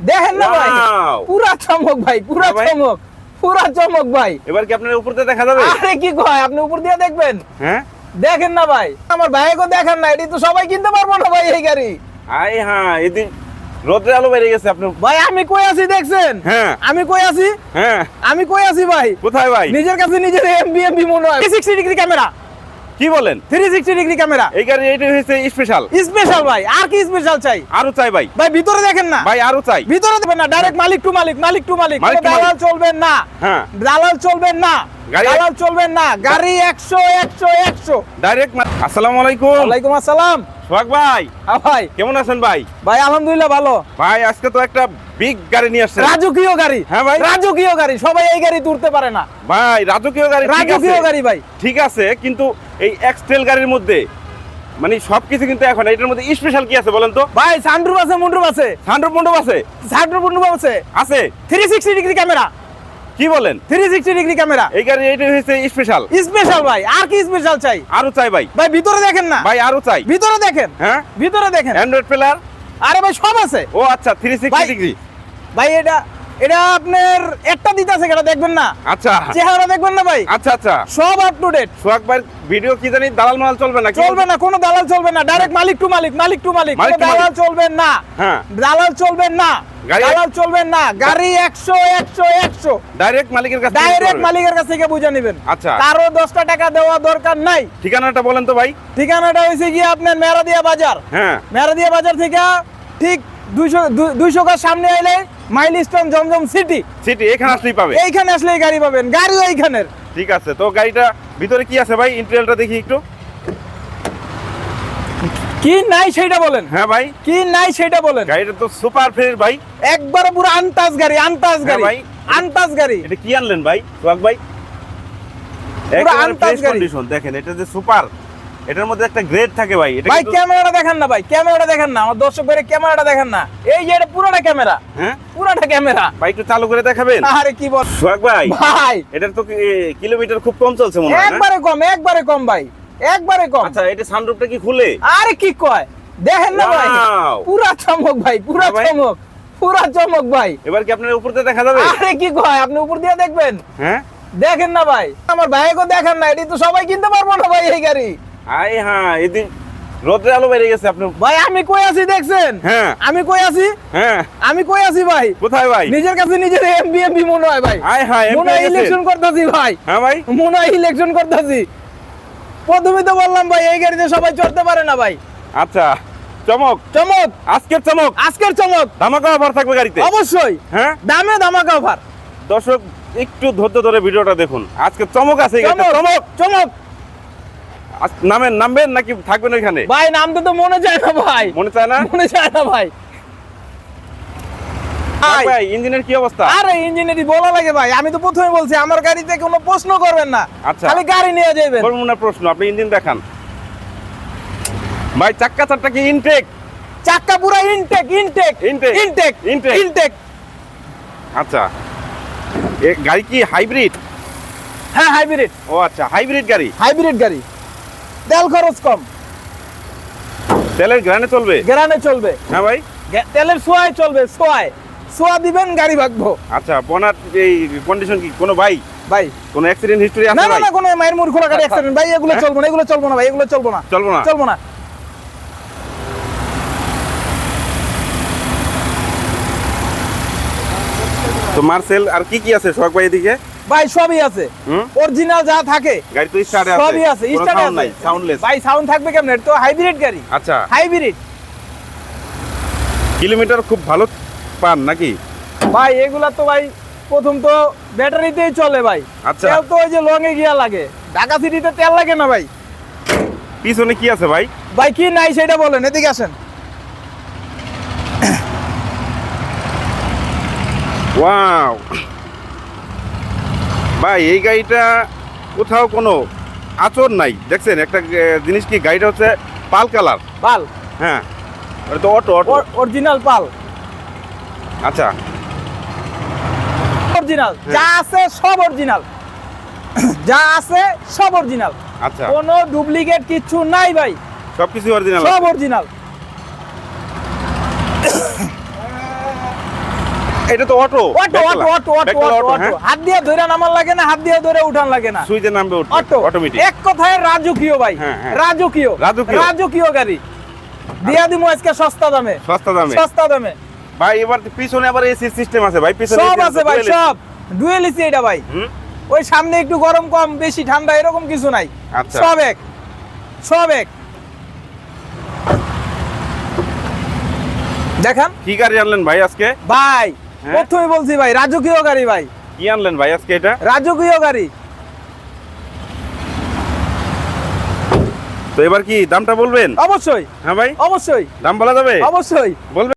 দেখেন না ভাই। পুরা চমক ভাই পুরা হ্যাঁ চমক পুরা চমক ভাই। এবার কি আপনার উপর দিয়ে দেখা যাবে? আরে কি কয় আপনি উপর দিয়ে দেখবেন? হ্যাঁ? দেখেন না ভাই। আমার ভাইকে দেখেন না এটি তো সবাই কিনতে পারব না ভাই এই গাড়ি। আই হ্যাঁ এদিন রোদ্রে আলো বেরিয়ে গেছে আপনি ভাই আমি কই আছি দেখছেন? হ্যাঁ। আমি কই আছি? হ্যাঁ। আমি কই আছি ভাই? কোথায় ভাই? নিজের কাছে নিজের এমবি এমবি মনে হয়। 360 ডিগ্রি ক্যামেরা কি বলেন? 360 ডিগ্রি ক্যামেরা এই গাড়ি এটা হয়েছে স্পেশাল স্পেশাল ভাই আর কি স্পেশাল চাই? আরও চাই ভাই। ভাই ভিতরে দেখেন না। ভাই আরও চাই। ভিতরে দেখবেন না ডাইরেক্ট মালিক টু মালিক মালিক টু মালিক। দালাল চলবেন না। হ্যাঁ। দালাল চলবেন না। দালাল চলবেন না গাড়ি একশো একশো একশো। ডাইরেক্ট আসসালামু আলাইকুম। ওয়ালাইকুম আসসালাম। সোহাগ ভাই। হ্যাঁ ভাই। কেমন আছেন ভাই? ভাই আলহামদুলিল্লাহ ভালো। ভাই আজকে তো একটা বিগ গাড়ি নিয়ে আসছেন। রাজকীয় গাড়ি। হ্যাঁ ভাই। রাজকীয় গাড়ি সবাই এই গাড়ি তুলতে পারে না। ভাই রাজকীয় গাড়ি ঠিক আছে। রাজকীয় গাড়ি ভাই। ঠিক আছে কিন্তু এই এক্সটেল গাড়ির মধ্যে মানে সবকিছু কিন্তু এখন এটার মধ্যে স্পেশাল কি আছে বলেন তো? ভাই সানরুফ আছে মুন্ডুপ আছে। সানরুফ মন্ডপ আছে? সানরুফ মুন্ডুপ আছে। আছে। 360 ডিগ্রি ক্যামেরা কি বলেন? 360 ডিগ্রি ক্যামেরা এই গাড়ি এটা হচ্ছে স্পেশাল স্পেশাল ভাই আর কি স্পেশাল চাই? আরও চাই ভাই। ভাই ভিতরে দেখেন না। ভাই আরও চাই। ভিতরে দেখেন। হ্যাঁ? ভিতরে দেখেন। অ্যান্ড্রয়েড প্লেয়ার আরে ভাই সব আছে। ও আচ্ছা থ্রি ভাই- সিক্সটি ডিগ্রি ভাই এটা এটা আপনার একটা দিতে আছে এটা দেখবেন না। আচ্ছা। চেহারা দেখবেন না ভাই? আচ্ছা আচ্ছা। সব আপ টু ডেট সোহাগ ভাই ভিডিও কি জানি দালাল মাল চলবে না চলবে না কোনো দালাল চলবে না। ডাইরেক্ট মালিক টু মালিক মালিক টু মালিক। দালাল চলবেন না। হ্যাঁ। দালাল চলবেন না। দালাল চলবেন না। গাড়ি একশো একশো একশো। ডাইরেক্ট মালিকের কাছে ডাইরেক্ট মালিকের কাছ থেকে বুঝে নেবেন। আচ্ছা। কারও দশটা টাকা দেওয়া দরকার নাই। ঠিকানাটা বলেন তো ভাই। ঠিকানাটা হয়েছে গিয়ে আপনার মেরাদিয়া বাজার। হ্যাঁ। মেরাদিয়া বাজার থেকে ঠিক দুইশো দুইশো গাছ সামনে আইলে মাইলস্টোন জমজম সিটি। সিটি এখানে আসলেই পাবে। এইখানে আসলে এই গাড়ি পাবেন। গাড়িও এইখানের। ঠিক আছে তো গাড়িটা ভিতরে কি আছে ভাই? ইন্টেরিয়রটা দেখি একটু। কি নাই সেটা বলেন। হ্যাঁ ভাই। কি নাই সেটা বলেন। গাড়িটা তো সুপার ফ্রেশ ভাই। একবারে পুরো আনতাজ গাড়ি আনতাজ হ্যাঁ গাড়ি। ভাই। আনতাজ গাড়ি। এটা কি আনলেন ভাই? সোহাগ ভাই? পুরো আনটাচ গাড়ি। কন্ডিশন দেখেন এটা যে সুপার। এটার মধ্যে একটা গ্রেড থাকে ভাই। এটা ভাই ক্যামেরাটা দেখেন না ভাই ক্যামেরাটা দেখেন না আমার দর্শক ভাইয়ের ক্যামেরাটা দেখেন না। এই যে এটা পুরোটা ক্যামেরা হ্যাঁ? পুরোটা ক্যামেরা। ভাই একটু চালু করে দেখাবেন? আরে কি বল সোহাগ ভাই ভাই। এটার তো কিলোমিটার খুব কম চলছে মনে হয় একবারে কম একবারে কম ভাই একবারে কম। আচ্ছা এটা সানরুফটা কি খুলে? আরে কি কয়? দেখেন না ভাই! পুরা চমক ভাই পুরা হ্যাঁ। চমক পুরা চমক ভাই। এবার কি আপনার উপর দিয়ে দেখা যাবে? আরে কি কয় আপনি উপর দিয়ে দেখবেন? হ্যাঁ? দেখেন না ভাই আমার ভাইকে দেখেন না এটি তো সবাই কিনতে পারব না ভাই এই গাড়ি। হ্যাঁ এদিন রোদ্রে আলো বেরিয়ে গেছে আপনি ভাই আমি কই আছি দেখছেন? হ্যাঁ। আমি কই আছি? হ্যাঁ। আমি কই আছি ভাই? কোথায় ভাই? নিজের কাছে নিজের এমবি এমবি মনে হয় ভাই। হ্যাঁ মনে হয় ইলেকশন করতেছি ভাই। হ্যাঁ ভাই। মনে হয় ইলেকশন করতেছি। প্রথমে তো বললাম ভাই এই গাড়িতে সবাই চড়তে পারে না ভাই। আচ্ছা চমক। চমক। আজকের চমক। আজকের চমক। ধামাকা অফার থাকবে গাড়িতে। অবশ্যই। হ্যাঁ? দামে ধামাকা অফার দর্শক একটু ধৈর্য ধরে ভিডিওটা দেখুন। আজকে চমক আছে। চমক। চমক। নামেন নামবেন নাকি থাকবেন ওইখানে? ভাই নামতে তো মনে চায় না ভাই। মনে চায় না? মনে চায় না ভাই। ভাই, ভাই ইঞ্জিনের কি অবস্থা? আরে ইঞ্জিনিয়ারি বলা লাগে ভাই। আমি তো প্রথমে বলছি আমার গাড়িতে কোনো প্রশ্ন করবেন না। আচ্ছা। খালি গাড়ি নিয়ে যাবেন করব না প্রশ্ন আপনি ইঞ্জিন দেখান। ভাই চাক্কা চারটা কি ইনটেক? চাক্কা পুরো intake intake Intake, intake intake। Intake. আচ্ছা। গাড়ি কি হাইব্রিড? হ্যাঁ হাইব্রিড। ও আচ্ছা হাইব্রিড গাড়ি। হাইব্রিড গাড়ি। তেল খরচ কম। তেলের গ্রানে চলবে? গ্রানে চলবে। হ্যাঁ ভাই। তেলের সোয়ায় চলবে সোয়ায়। সোয়া দিবেন গাড়ি ভাগবো। আচ্ছা বনার এই কন্ডিশন কি? কোনো ভাই? ভাই। কোনো অ্যাক্সিডেন্ট হিস্টরি আছে না না কোনো মায়ের মুড় খোলা গাড়ি অ্যাক্সিডেন্ট ভাই এগুলো হ্যাঁ? চলবো না এগুলো চলবো না ভাই এগুলো চলবো না। চলবো না? চলবো না। তো মার্সেল আর কি কি আছে সোহাগ ভাই এদিকে? ভাই সবই আছে। অরিজিনাল যা থাকে গাড়ি তো স্টার্টে আছে। সবই আছে। স্টার্ট নাই আছে। সাউন্ডলেস ভাই সাউন্ড থাকবে কেমন? তো হাইব্রিড গাড়ি। আচ্ছা। হাইব্রিড কিলোমিটার খুব ভালো পান নাকি? ভাই এগুলা তো ভাই প্রথম তো ব্যাটারিতেই চলে ভাই। আচ্ছা। তেল তো ওই যে লং এ গিয়া লাগে। ঢাকা সিটিতে তেল লাগে না ভাই? পিছনে কি আছে ভাই? ভাই কি নাই সেটা বলেন এদিকে আসেন। ওয়াও ভাই এই গাড়িটা কোথাও কোনো আচর নাই। দেখছেন একটা জিনিস কি? গাড়িটা হচ্ছে পাল কালার। পাল? হ্যাঁ ওটা তো অটো অটো। অরিজিনাল পাল। আচ্ছা। অরিজিনাল। হ্যাঁ। যা আছে সব অরিজিনাল। যা আছে সব অরিজিনাল। আচ্ছা। কোনো ডুপ্লিকেট কিচ্ছু নাই ভাই। সব কিছু অরিজিনাল। সব অরিজিনাল। এটা তো auto auto auto auto auto auto auto হাত দিয়ে ধরে নামার লাগে না হাত দিয়ে ধরে উঠান লাগে না। সুইচে নামবে অটো অটোমেটিক এক কথায় রাজকীয় ভাই হ্যাঁ, হ্যাঁ। রাজকীয়। রাজকীয়। রাজকীয় গাড়ি। দিয়া দিমু আজকে সস্তা দামে। সস্তা দামে। সস্তা দামে। ভাই এবার পিছনে আবার এসি সিস্টেম আছে ভাই পিছনে সব আছে ভাই সব। ডুয়েল এসি এটা ভাই? ওই সামনে একটু গরম কম বেশি ঠান্ডা এরকম কিছু নাই। আচ্ছা। সব এক। সব এক। দেখান। কি গাড়ি আনলেন ভাই আজকে? ভাই? প্রথমে বলছি ভাই রাজকীয় গাড়ি ভাই। কি আনলেন ভাই আজকে এটা? রাজকীয় গাড়ি। তো এবার কি দামটা বলবেন? অবশ্যই। হ্যাঁ ভাই? অবশ্যই। দাম বলা যাবে? অবশ্যই। বলবেন।